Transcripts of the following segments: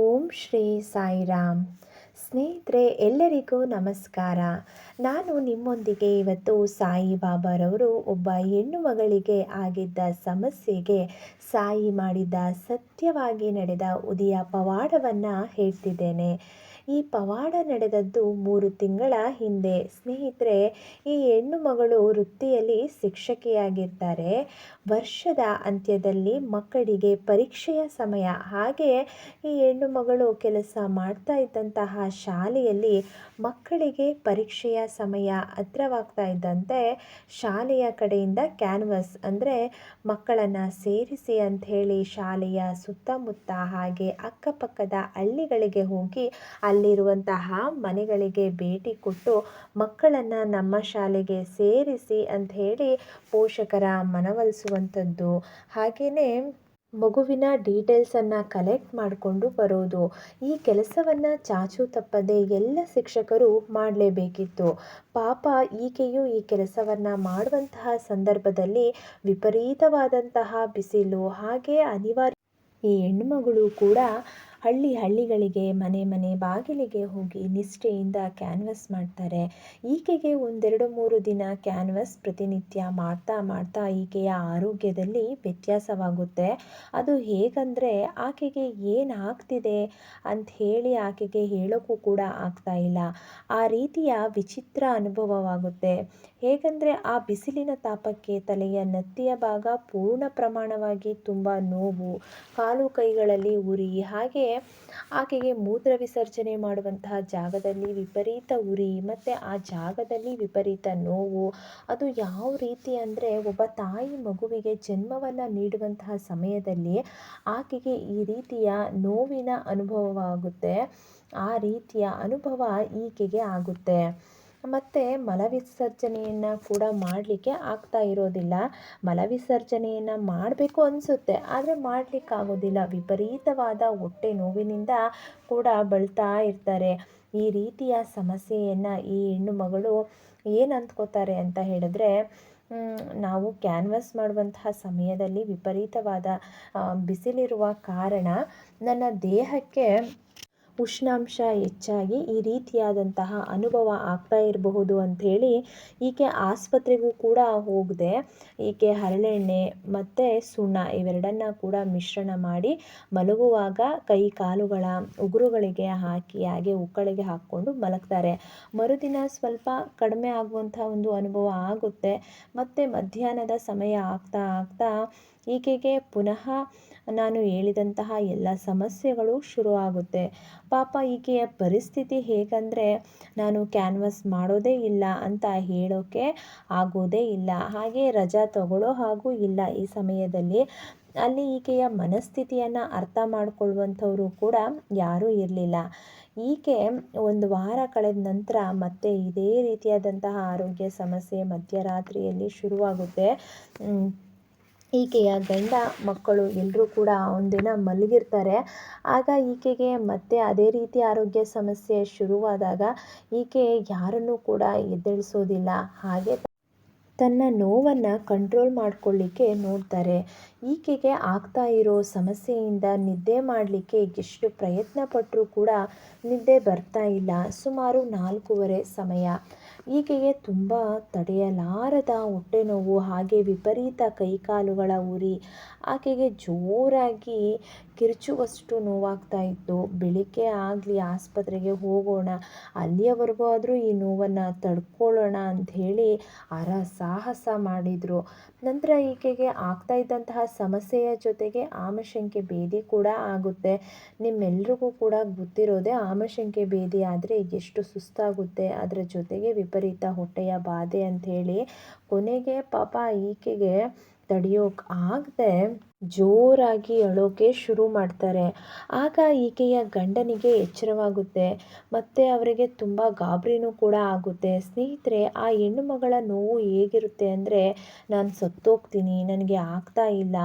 ಓಂ ಶ್ರೀ ಸಾಯಿರಾಮ್. ಸ್ನೇಹಿತರೆ, ಎಲ್ಲರಿಗೂ ನಮಸ್ಕಾರ. ನಾನು ನಿಮ್ಮೊಂದಿಗೆ ಇವತ್ತು ಸಾಯಿ ಬಾಬಾರವರು ಒಬ್ಬ ಹೆಣ್ಣು ಮಗಳಿಗೆ ಆಗಿದ್ದ ಸಮಸ್ಯೆಗೆ ಸಾಯಿ ಮಾಡಿದ ಸತ್ಯವಾಗಿ ನಡೆದ ಉದಿಯ ಪವಾಡವನ್ನು ಹೇಳ್ತಿದ್ದೇನೆ. ಈ ಪವಾಡ ನಡೆದದ್ದು ಮೂರು ತಿಂಗಳ ಹಿಂದೆ. ಸ್ನೇಹಿತರೆ, ಈ ಹೆಣ್ಣು ಮಗಳು ವೃತ್ತಿಯಲ್ಲಿ ಶಿಕ್ಷಕಿಯಾಗಿರ್ತಾರೆ ವರ್ಷದ ಅಂತ್ಯದಲ್ಲಿ ಮಕ್ಕಳಿಗೆ ಪರೀಕ್ಷೆಯ ಸಮಯ. ಹಾಗೆ ಈ ಹೆಣ್ಣು ಮಗಳು ಕೆಲಸ ಮಾಡ್ತಾ ಇದ್ದಂತಹ ಶಾಲೆಯಲ್ಲಿ ಮಕ್ಕಳಿಗೆ ಪರೀಕ್ಷೆಯ ಸಮಯ ಹತ್ರವಾಗ್ತಾ ಇದ್ದಂತೆ ಶಾಲೆಯ ಕಡೆಯಿಂದ ಕ್ಯಾನ್ವಸ್, ಅಂದರೆ ಮಕ್ಕಳನ್ನು ಸೇರಿಸಿ ಅಂತ ಹೇಳಿ ಶಾಲೆಯ ಸುತ್ತಮುತ್ತ ಹಾಗೆ ಅಕ್ಕಪಕ್ಕದ ಹಳ್ಳಿಗಳಿಗೆ ಹೋಗಿ ಅಲ್ಲಿರುವಂತಹ ಮನೆಗಳಿಗೆ ಭೇಟಿ ಕೊಟ್ಟು ಮಕ್ಕಳನ್ನು ನಮ್ಮ ಶಾಲೆಗೆ ಸೇರಿಸಿ ಅಂತ ಹೇಳಿ ಪೋಷಕರ ಮನವೊಲಿಸುವಂಥದ್ದು. ಹಾಗೆಯೇ ಮಗುವಿನ ಡೀಟೇಲ್ಸನ್ನು ಕಲೆಕ್ಟ್ ಮಾಡಿಕೊಂಡು ಬರೋದು. ಈ ಕೆಲಸವನ್ನು ಚಾಚು ತಪ್ಪದೆ ಎಲ್ಲ ಶಿಕ್ಷಕರು ಮಾಡಲೇಬೇಕಿತ್ತು. ಪಾಪ ಈಕೆಯು ಈ ಕೆಲಸವನ್ನು ಮಾಡುವಂತಹ ಸಂದರ್ಭದಲ್ಲಿ ವಿಪರೀತವಾದಂತಹ ಬಿಸಿಲು, ಹಾಗೆ ಅನಿವಾರ್ಯ ಈ ಹೆಣ್ಮಗಳು ಕೂಡ ಹಳ್ಳಿ ಹಳ್ಳಿಗಳಿಗೆ, ಮನೆ ಮನೆ ಬಾಗಿಲಿಗೆ ಹೋಗಿ ನಿಷ್ಠೆಯಿಂದ ಕ್ಯಾನ್ವಸ್ ಮಾಡ್ತಾರೆ. ಈಕೆಗೆ ಒಂದೆರಡು ಮೂರು ದಿನ ಕ್ಯಾನ್ವಸ್ ಪ್ರತಿನಿತ್ಯ ಮಾಡ್ತಾ ಮಾಡ್ತಾ ಈಕೆಯ ಆರೋಗ್ಯದಲ್ಲಿ ವ್ಯತ್ಯಾಸವಾಗುತ್ತೆ. ಅದು ಹೇಗಂದರೆ ಆಕೆಗೆ ಏನಾಗ್ತಿದೆ ಅಂತ ಹೇಳಿ ಆಕೆಗೆ ಹೇಳೋಕ್ಕೂ ಕೂಡ ಆಗ್ತಾ ಇಲ್ಲ. ಆ ರೀತಿಯ ವಿಚಿತ್ರ ಅನುಭವವಾಗುತ್ತೆ. ಹೇಗಂದರೆ ಆ ಬಿಸಿಲಿನ ತಾಪಕ್ಕೆ ತಲೆಯ ನತ್ತಿಯ ಭಾಗ ಪೂರ್ಣ ಪ್ರಮಾಣವಾಗಿ ತುಂಬ ನೋವು, ಕಾಲು ಕೈಗಳಲ್ಲಿ ಉರಿ, ಹಾಗೆ ಆಕೆಗೆ ಮೂತ್ರ ವಿಸರ್ಜನೆ ಮಾಡುವಂತಹ ಜಾಗದಲ್ಲಿ ವಿಪರೀತ ಉರಿ ಮತ್ತು ಆ ಜಾಗದಲ್ಲಿ ವಿಪರೀತ ನೋವು. ಅದು ಯಾವ ರೀತಿ ಅಂದರೆ ಒಬ್ಬ ತಾಯಿ ಮಗುವಿಗೆ ಜನ್ಮವನ್ನು ನೀಡುವಂತಹ ಸಮಯದಲ್ಲಿ ಆಕೆಗೆ ಈ ರೀತಿಯ ನೋವಿನ ಅನುಭವವಾಗುತ್ತೆ. ಆ ರೀತಿಯ ಅನುಭವ ಈಕೆಗೆ ಆಗುತ್ತೆ. ಮತ್ತು ಮಲವಿಸರ್ಜನೆಯನ್ನು ಕೂಡ ಮಾಡಲಿಕ್ಕೆ ಆಗ್ತಾ ಇರೋದಿಲ್ಲ. ಮಲವಿಸರ್ಜನೆಯನ್ನು ಮಾಡಬೇಕು ಅನಿಸುತ್ತೆ, ಆದರೆ ಮಾಡಲಿಕ್ಕಾಗೋದಿಲ್ಲ. ವಿಪರೀತವಾದ ಹೊಟ್ಟೆ ನೋವಿನಿಂದ ಕೂಡ ಬಳ್ತಾ ಇರ್ತಾರೆ. ಈ ರೀತಿಯ ಸಮಸ್ಯೆಯನ್ನು ಈ ಹೆಣ್ಣು ಮಗಳು ಏನು ಅಂತ ಹೇಳಿದ್ರೆ ನಾವು ಕ್ಯಾನ್ವಸ್ ಮಾಡುವಂತಹ ಸಮಯದಲ್ಲಿ ವಿಪರೀತವಾದ ಬಿಸಿಲಿರುವ ಕಾರಣ ನನ್ನ ದೇಹಕ್ಕೆ ಉಷ್ಣಾಂಶ ಹೆಚ್ಚಾಗಿ ಈ ರೀತಿಯಾದಂತಹ ಅನುಭವ ಆಗ್ತಾ ಇರಬಹುದು ಅಂಥೇಳಿ ಈಕೆ ಆಸ್ಪತ್ರೆಗೂ ಕೂಡ ಹೋಗದೆ. ಈಕೆ ಹರಳೆಣ್ಣೆ ಮತ್ತು ಸುಣ್ಣ ಇವೆರಡನ್ನು ಕೂಡ ಮಿಶ್ರಣ ಮಾಡಿ ಮಲಗುವಾಗ ಕೈ ಕಾಲುಗಳ ಉಗುರುಗಳಿಗೆ ಹಾಕಿ ಹಾಗೆ ಉಕ್ಕಳಿಗೆ ಹಾಕ್ಕೊಂಡು ಮಲಗ್ತಾರೆ. ಮರುದಿನ ಸ್ವಲ್ಪ ಕಡಿಮೆ ಆಗುವಂಥ ಒಂದು ಅನುಭವ ಆಗುತ್ತೆ. ಮತ್ತು ಮಧ್ಯಾಹ್ನದ ಸಮಯ ಆಗ್ತಾ ಆಗ್ತಾ ಈಕೆಗೆ ಪುನಃ ನಾನು ಹೇಳಿದಂತಹ ಎಲ್ಲ ಸಮಸ್ಯೆಗಳು ಶುರುವಾಗುತ್ತೆ. ಪಾಪ ಈಕೆಯ ಪರಿಸ್ಥಿತಿ ಹೇಗಂದರೆ, ನಾನು ಕ್ಯಾನ್ವಸ್ ಮಾಡೋದೇ ಇಲ್ಲ ಅಂತ ಹೇಳೋಕ್ಕೆ ಆಗೋದೇ ಇಲ್ಲ. ಹಾಗೆ ರಜಾ ತಗೊಳ್ಳೋ ಹಾಗೂ ಇಲ್ಲ ಈ ಸಮಯದಲ್ಲಿ. ಅಲ್ಲಿ ಈಕೆಯ ಮನಸ್ಥಿತಿಯನ್ನು ಅರ್ಥ ಮಾಡಿಕೊಳ್ಳುವಂಥವರು ಕೂಡ ಯಾರೂ ಇರಲಿಲ್ಲ. ಈಕೆ ಒಂದು ವಾರ ಕಳೆದ ನಂತರ ಮತ್ತೆ ಇದೇ ರೀತಿಯಾದಂತಹ ಆರೋಗ್ಯ ಸಮಸ್ಯೆ ಮಧ್ಯರಾತ್ರಿಯಲ್ಲಿ ಶುರುವಾಗುತ್ತೆ. ಈಕೆಯ ಗಂಡ ಮಕ್ಕಳು ಎಲ್ಲರೂ ಕೂಡ ಒಂದಿನ ಮಲಗಿರ್ತಾರೆ. ಆಗ ಈಕೆಗೆ ಮತ್ತೆ ಅದೇ ರೀತಿ ಆರೋಗ್ಯ ಸಮಸ್ಯೆ ಶುರುವಾದಾಗ ಈಕೆ ಯಾರನ್ನೂ ಕೂಡ ಎದ್ದೇಳಿಸೋದಿಲ್ಲ. ಹಾಗೆ ತನ್ನ ನೋವನ್ನು ಕಂಟ್ರೋಲ್ ಮಾಡ್ಕೊಳ್ಳಿಕ್ಕೆ ನೋಡ್ತಾರೆ. ಈಕೆಗೆ ಆಗ್ತಾ ಇರೋ ಸಮಸ್ಯೆಯಿಂದ ನಿದ್ದೆ ಮಾಡಲಿಕ್ಕೆ ಎಷ್ಟು ಪ್ರಯತ್ನ ಪಟ್ಟರೂ ಕೂಡ ನಿದ್ದೆ ಬರ್ತಾ ಇಲ್ಲ. ಸುಮಾರು ನಾಲ್ಕೂವರೆ ಸಮಯ. ಈಕೆಗೆ ತುಂಬ ತಡೆಯಲಾರದ ಹೊಟ್ಟೆ ನೋವು ಹಾಗೆ ವಿಪರೀತ ಕೈಕಾಲುಗಳ ಉರಿ ಆಕೆಗೆ ಜೋರಾಗಿ ಕಿರುಚುವಷ್ಟು ನೋವಾಗ್ತಾ ಇತ್ತು. ಬೆಳಿಗ್ಗೆ ಆಗಲಿ ಆಸ್ಪತ್ರೆಗೆ ಹೋಗೋಣ, ಅಲ್ಲಿಯವರೆಗೂ ಆದರೂ ಈ ನೋವನ್ನು ತಡ್ಕೊಳ್ಳೋಣ ಅಂಥೇಳಿ ಅರ ಸಾಹಸ ಮಾಡಿದರು. ನಂತರ ಈಕೆಗೆ ಆಗ್ತಾ ಇದ್ದಂತಹ ಸಮಸ್ಯೆಯ ಜೊತೆಗೆ ಆಮಶಂಕೆ ಭೇದಿ ಕೂಡ ಆಗುತ್ತೆ. ನಿಮ್ಮೆಲ್ರಿಗೂ ಕೂಡ ಗೊತ್ತಿರೋದೆ ಆಮಶಂಕೆ ಭೇದಿ ಆದರೆ ಎಷ್ಟು ಸುಸ್ತಾಗುತ್ತೆ, ಅದರ ಜೊತೆಗೆ ವಿಪರೀತ ಹೊಟ್ಟೆಯ ಬಾಧೆ ಅಂಥೇಳಿ ಕೊನೆಗೆ ಪಾಪ ಈಕೆಗೆ ತಡೆಯೋಕೆ ಆಗದೆ ಜೋರಾಗಿ ಅಳೋಕೆ ಶುರು ಮಾಡ್ತಾರೆ. ಆಗ ಈಕೆಯ ಗಂಡನಿಗೆ ಎಚ್ಚರವಾಗುತ್ತೆ. ಮತ್ತು ಅವರಿಗೆ ತುಂಬ ಗಾಬರಿನೂ ಕೂಡ ಆಗುತ್ತೆ. ಸ್ನೇಹಿತರೆ, ಆ ಹೆಣ್ಣು ಮಗಳ ನೋವು ಹೇಗಿರುತ್ತೆ ಅಂದರೆ, ನಾನು ಸತ್ತೋಗ್ತೀನಿ, ನನಗೆ ಆಗ್ತಾ ಇಲ್ಲ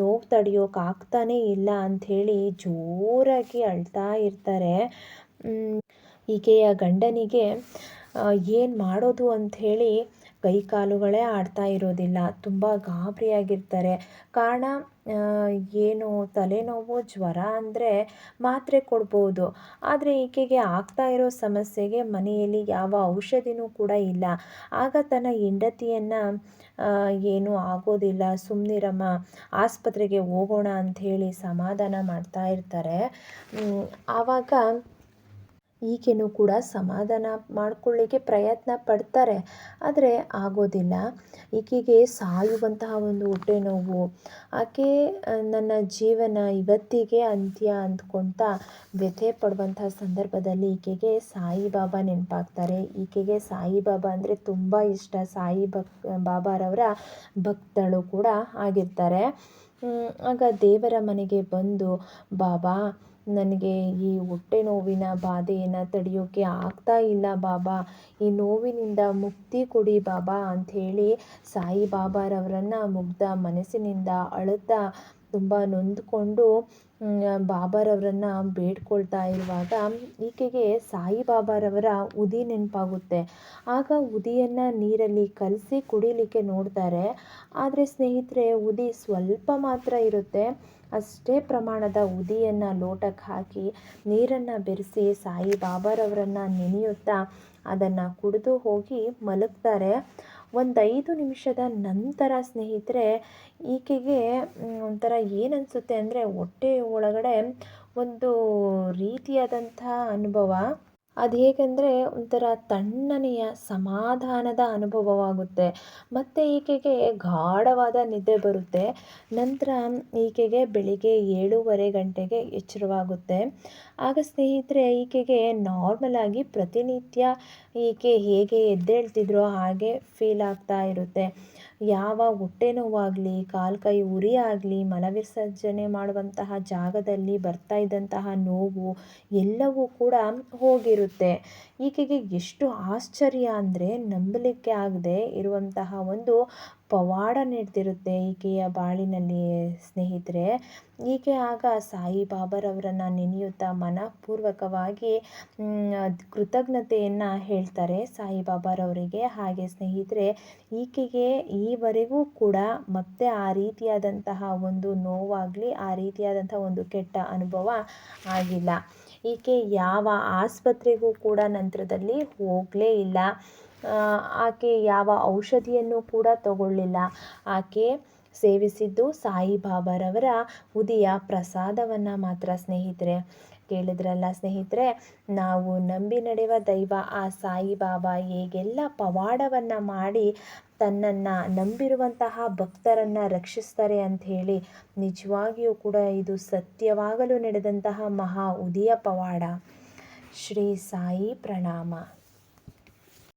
ನೋವು ತಡೆಯೋಕೆ ಆಗ್ತಾನೇ ಇಲ್ಲ ಅಂಥೇಳಿ ಜೋರಾಗಿ ಅಳ್ತಾ ಇರ್ತಾರೆ. ಈಕೆಯ ಗಂಡನಿಗೆ ಏನು ಮಾಡೋದು ಅಂಥೇಳಿ ಕೈ ಕಾಲುಗಳೇ ಆಡ್ತಾ ಇರೋದಿಲ್ಲ. ತುಂಬ ಗಾಬರಿಯಾಗಿರ್ತಾರೆ. ಕಾರಣ ಏನು ತಲೆನೋವು, ಜ್ವರ ಅಂದರೆ ಮಾತ್ರೆ ಕೊಡ್ಬೋದು. ಆದರೆ ಈಕೆಗೆ ಆಗ್ತಾ ಇರೋ ಸಮಸ್ಯೆಗೆ ಮನೆಯಲ್ಲಿ ಯಾವ ಔಷಧಿನೂ ಕೂಡ ಇಲ್ಲ. ಆಗ ತನ್ನ ಹೆಂಡತಿಯನ್ನು ಏನೂ ಆಗೋದಿಲ್ಲ ಸುಮ್ಮನಿರಮ್ಮ ಆಸ್ಪತ್ರೆಗೆ ಹೋಗೋಣ ಅಂಥೇಳಿ ಸಮಾಧಾನ ಮಾಡ್ತಾ ಇರ್ತಾರೆ. ಆವಾಗ ಈಕೆನೂ ಕೂಡ ಸಮಾಧಾನ ಮಾಡ್ಕೊಳ್ಳಿಕ್ಕೆ ಪ್ರಯತ್ನ ಪಡ್ತಾರೆ. ಆದರೆ ಆಗೋದಿಲ್ಲ. ಈಕೆಗೆ ಸಾಯುವಂತಹ ಒಂದು ಹೊಟ್ಟೆ ನೋವು. ಆಕೆ ನನ್ನ ಜೀವನ ಇವತ್ತಿಗೆ ಅಂತ್ಯ ಅಂದ್ಕೊಳ್ತಾ ವ್ಯಥೆ ಪಡುವಂತಹ ಸಂದರ್ಭದಲ್ಲಿ ಈಕೆಗೆ ಸಾಯಿಬಾಬಾ ನೆನಪಾಗ್ತಾರೆ. ಈಕೆಗೆ ಸಾಯಿಬಾಬಾ ಅಂದರೆ ತುಂಬ ಇಷ್ಟ. ಸಾಯಿ ಭಕ್ ಬಾಬಾರವರ ಭಕ್ತಳು ಕೂಡ ಆಗಿರ್ತಾರೆ. ಆಗ ದೇವರ ಮನೆಗೆ ಬಂದು, ಬಾಬಾ ನನಗೆ ಈ ಹೊಟ್ಟೆ ನೋವಿನ ಬಾಧೆಯನ್ನು ತಡೆಯೋಕ್ಕೆ ಆಗ್ತಾ ಇಲ್ಲ ಬಾಬಾ. ಈ ನೋವಿನಿಂದ ಮುಕ್ತಿ ಕೊಡಿ ಬಾಬಾ ಅಂಥೇಳಿ ಸಾಯಿಬಾಬಾರವರನ್ನು ಮುಗ್ಧ ಮನಸ್ಸಿನಿಂದ ಅಳುತ್ತಾ ತುಂಬ ನೊಂದುಕೊಂಡು ಬಾಬಾರವರನ್ನು ಬೇಡ್ಕೊಳ್ತಾ ಇರುವಾಗ ಈಕೆಗೆ ಸಾಯಿಬಾಬಾರವರ ಉದಿ ನೆನಪಾಗುತ್ತೆ. ಆಗ ಉದಿಯನ್ನು ನೀರಲ್ಲಿ ಕಲಸಿ ಕುಡಿಲಿಕ್ಕೆ ನೋಡ್ತಾರೆ. ಆದರೆ ಸ್ನೇಹಿತರೆ, ಉದಿ ಸ್ವಲ್ಪ ಮಾತ್ರ ಇರುತ್ತೆ. ಅಷ್ಟೇ ಪ್ರಮಾಣದ ಉದಿಯನ್ನು ಲೋಟಕ್ಕೆ ಹಾಕಿ ನೀರನ್ನು ಬೆರೆಸಿ ಸಾಯಿಬಾಬಾರವರನ್ನು ನೆನೆಯುತ್ತಾ ಅದನ್ನು ಕುಡಿದು ಹೋಗಿ ಮಲಗ್ತಾರೆ. ಒಂದು ಐದು ನಿಮಿಷದ ನಂತರ ಸ್ನೇಹಿತರೆ, ಈಕೆಗೆ ಒಂಥರ ಏನನ್ಸುತ್ತೆ ಅಂದರೆ ಹೊಟ್ಟೆ ಒಳಗಡೆ ಒಂದು ರೀತಿಯಾದಂಥ ಅನುಭವ. ಅದು ಹೇಗೆಂದರೆ ಒಂಥರ ತಣ್ಣನೆಯ ಸಮಾಧಾನದ ಅನುಭವವಾಗುತ್ತೆ. ಮತ್ತು ಈಕೆಗೆ ಗಾಢವಾದ ನಿದ್ದೆ ಬರುತ್ತೆ. ನಂತರ ಈಕೆಗೆ ಬೆಳಿಗ್ಗೆ ಏಳೂವರೆ ಗಂಟೆಗೆ ಎಚ್ಚರವಾಗುತ್ತೆ. ಆಗ ಸ್ನೇಹಿತರೆ, ಈಕೆಗೆ ನಾರ್ಮಲ್ ಆಗಿ ಪ್ರತಿನಿತ್ಯ ಈಕೆ ಹೇಗೆ ಎದ್ದೇಳ್ತಿದ್ರೋ ಹಾಗೆ ಫೀಲ್ ಆಗ್ತಾ ಇರುತ್ತೆ. ಯಾವ ಹೊಟ್ಟೆ ನೋವಾಗಲಿ, ಕಾಲು ಕೈ ಉರಿ ಆಗಲಿ ಮಲವಿಸರ್ಜನೆ ಮಾಡುವಂತಹ ಜಾಗದಲ್ಲಿ ಬರ್ತಾ ಇದ್ದಂತಹ ನೋವು ಎಲ್ಲವೂ ಕೂಡ ಹೋಗಿರುತ್ತೆ. ಈಕೆಗೆ ಎಷ್ಟು ಆಶ್ಚರ್ಯ ಅಂದರೆ ನಂಬಲಿಕ್ಕೆ ಆಗದೆ ಇರುವಂತಹ ಒಂದು ಪವಾಡ ನಡೆದಿರುತ್ತೆ ಈಕೆಯ ಬಾಳಿನಲ್ಲಿ, ಸ್ನೇಹಿತರೆ. ಈಕೆ ಆಗ ಸಾಯಿಬಾಬಾರವರನ್ನು ನೆನೆಯುತ್ತಾ ಮನಃಪೂರ್ವಕವಾಗಿ ಕೃತಜ್ಞತೆಯನ್ನು ಹೇಳ್ತಾರೆ ಸಾಯಿಬಾಬಾರವರಿಗೆ. ಹಾಗೆ ಸ್ನೇಹಿತರೆ, ಈಕೆಗೆ ಈವರೆಗೂ ಕೂಡ ಮತ್ತೆ ಆ ರೀತಿಯಾದಂತಹ ಒಂದು ನೋವಾಗಲಿ, ಆ ರೀತಿಯಾದಂತಹ ಒಂದು ಕೆಟ್ಟ ಅನುಭವ ಆಗಿಲ್ಲ. ಈಕೆ ಯಾವ ಆಸ್ಪತ್ರೆಗೂ ಕೂಡ ನಂತರದಲ್ಲಿ ಹೋಗಲೇ ಇಲ್ಲ. ಆಕೆ ಯಾವ ಔಷಧಿಯನ್ನು ಕೂಡ ತಗೊಳ್ಳಿಲ್ಲ. ಆಕೆ ಸೇವಿಸಿದ್ದು ಸಾಯಿಬಾಬಾರವರ ಉದಿಯ ಪ್ರಸಾದವನ್ನು ಮಾತ್ರ, ಸ್ನೇಹಿತರೆ. ಕೇಳಿದ್ರಲ್ಲ ಸ್ನೇಹಿತರೆ, ನಾವು ನಂಬಿ ನಡೆಯುವ ದೈವ ಆ ಸಾಯಿಬಾಬಾ ಹೇಗೆಲ್ಲ ಪವಾಡವನ್ನು ಮಾಡಿ ತನ್ನನ್ನು ನಂಬಿರುವಂತಹ ಭಕ್ತರನ್ನು ರಕ್ಷಿಸ್ತಾರೆ ಅಂತ ಹೇಳಿ ನಿಜವಾಗಿಯೂ ಕೂಡ ಇದು ಸತ್ಯವಾಗಲು ನಡೆದಂತಹ ಮಹಾ ಉದಿಯ ಪವಾಡ. ಶ್ರೀ ಸಾಯಿ ಪ್ರಣಾಮ.